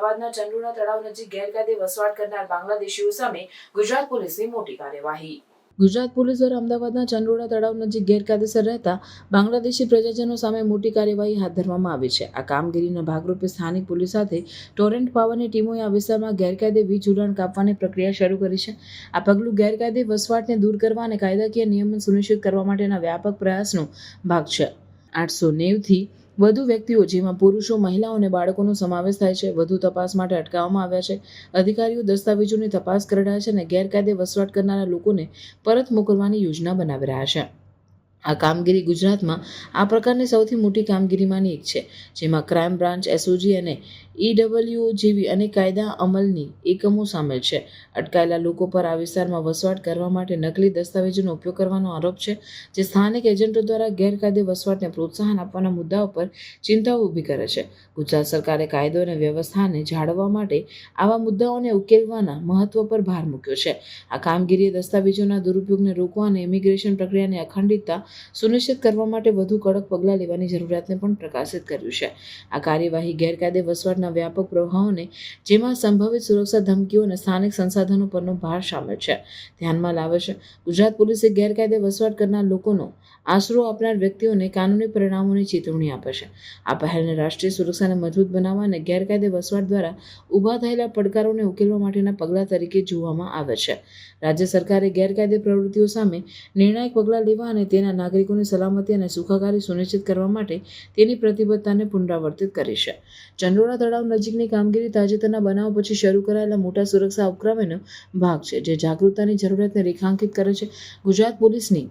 અમદાવાદના ચંડોળા તળાવ નજીક ગેરકાયદે વસવાટ કરનાર બાંગ્લાદેશીઓ સામે ગુજરાત પોલીસની મોટી કાર્યવાહી. ગુજરાત પોલીસ દ્વારા અમદાવાદના ચંડોળા તળાવ નજીક ગેરકાયદેસર રહેતા બાંગ્લાદેશી પ્રજાજનો સામે મોટી કાર્યવાહી હાથ ધરવામાં આવી છે. આ કામગીરીના ભાગરૂપે સ્થાનિક પોલીસ સાથે ટોરેન્ટ પાવરની ટીમોએ આ વિસ્તારમાં ગેરકાયદે વીજ જોડાણ કાપવાની પ્રક્રિયા શરૂ કરી છે. આ પગલું ગેરકાયદે વસવાટને દૂર કરવા અને કાયદાકીય નિયમન સુનિશ્ચિત કરવા માટેના વ્યાપક પ્રયાસનો ભાગ છે. આઠસો નેવથી વધુ વ્યક્તિઓ, જેમાં પુરુષો, મહિલાઓ અને બાળકોનો સમાવેશ થાય છે, વધુ તપાસ માટે અટકાવવામાં આવ્યા છે. અધિકારીઓ દસ્તાવેજોની તપાસ કરી રહ્યા છે અને ગેરકાયદે વસવાટ કરનારા લોકોને પરત મોકલવાની યોજના બનાવી રહ્યા છે. આ કામગીરી ગુજરાતમાં આ પ્રકારની સૌથી મોટી કામગીરીમાંની એક છે, જેમાં ક્રાઇમ બ્રાન્ચ એસઓજી અને ઈડબલ્યુઓ જેવી અનેક કાયદા અમલની એકમો સામેલ છે. અટકાયેલા લોકો પર આ વિસ્તારમાં વસવાટ કરવા માટે નકલી દસ્તાવેજોનો ઉપયોગ કરવાનો આરોપ છે, જે સ્થાનિક એજન્ટો દ્વારા ગેરકાયદે વસવાટને પ્રોત્સાહન આપવાના મુદ્દાઓ પર ચિંતાઓ ઊભી કરે છે. ગુજરાત સરકારે કાયદો અને વ્યવસ્થાને જાળવવા માટે આવા મુદ્દાઓને ઉકેલવાના મહત્વ પર ભાર મૂક્યો છે. આ કામગીરીએ દસ્તાવેજોના દુરુપયોગને રોકવા અને ઇમિગ્રેશન પ્રક્રિયાની અખંડિતતા સુનિશ્ચિત કરવા માટે વધુ કડક પગલાં લેવાની જરૂરિયાતને પણ પ્રકાશિત કર્યું છે. આ કાર્યવાહી ગેરકાયદે વસવાટના વ્યાપક પ્રવાહોને જેમાં સંભવિત સુરક્ષા ધમકીઓ અને સ્થાનિક સંસાધનો પરનો ભાર સામેલ છે. ધ્યાનમાં લાવે છે, ગુજરાત પોલીસે ગેરકાયદે વસવાટ કરનાર લોકોનો આશરો આપનાર વ્યક્તિઓને કાનૂની પરિણામોની ચેતવણી આપે છે. આ પહેલને રાષ્ટ્રીય સુરક્ષાને મજબૂત બનાવવા અને ગેરકાયદે વસવાટ દ્વારા ઊભા થયેલા પડકારોને ઉકેલવા માટેના પગલાં તરીકે જોવામાં આવે છે. રાજ્ય સરકારે ગેરકાયદે પ્રવૃત્તિઓ સામે નિર્ણાયક પગલાં લેવા અને તેના નાગરિકોની સલામતી અને સુખાકારી સુનિશ્ચિત કરવા માટે તેની પ્રતિબદ્ધતાને પુનરાવર્તિત કરી છે. ચંડોળા તળાવ નજીકની કામગીરી તાજેતરના બનાવ પછી શરૂ કરાયેલા મોટા સુરક્ષા ઉપક્રમનો ભાગ છે, જે જાગૃતતાની જરૂરિયાતને રેખાંકિત કરે છે. ગુજરાત પોલીસની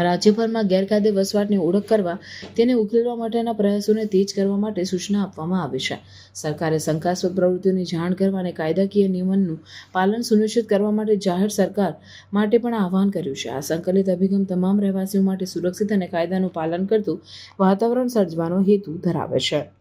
રાજ્યભરમાં ગેરકાયદે વસવાટની ઓળખ કરવા, તેને ઉકેલવા માટેના પ્રયાસોને તેજ કરવા માટે સૂચના આપવામાં આવી છે. સરકારે શંકાસ્પદ પ્રવૃત્તિઓની જાણ કરવા અને કાયદાકીય નિયમનનું પાલન સુનિશ્ચિત કરવા માટે જાહેર સરકાર માટે પણ આહવાન કર્યું છે. આ સંકલિત અભિગમ તમામ રહેવાસીઓ માટે સુરક્ષિત અને કાયદાનું પાલન કરતું વાતાવરણ સર્જવાનો હેતુ ધરાવે છે.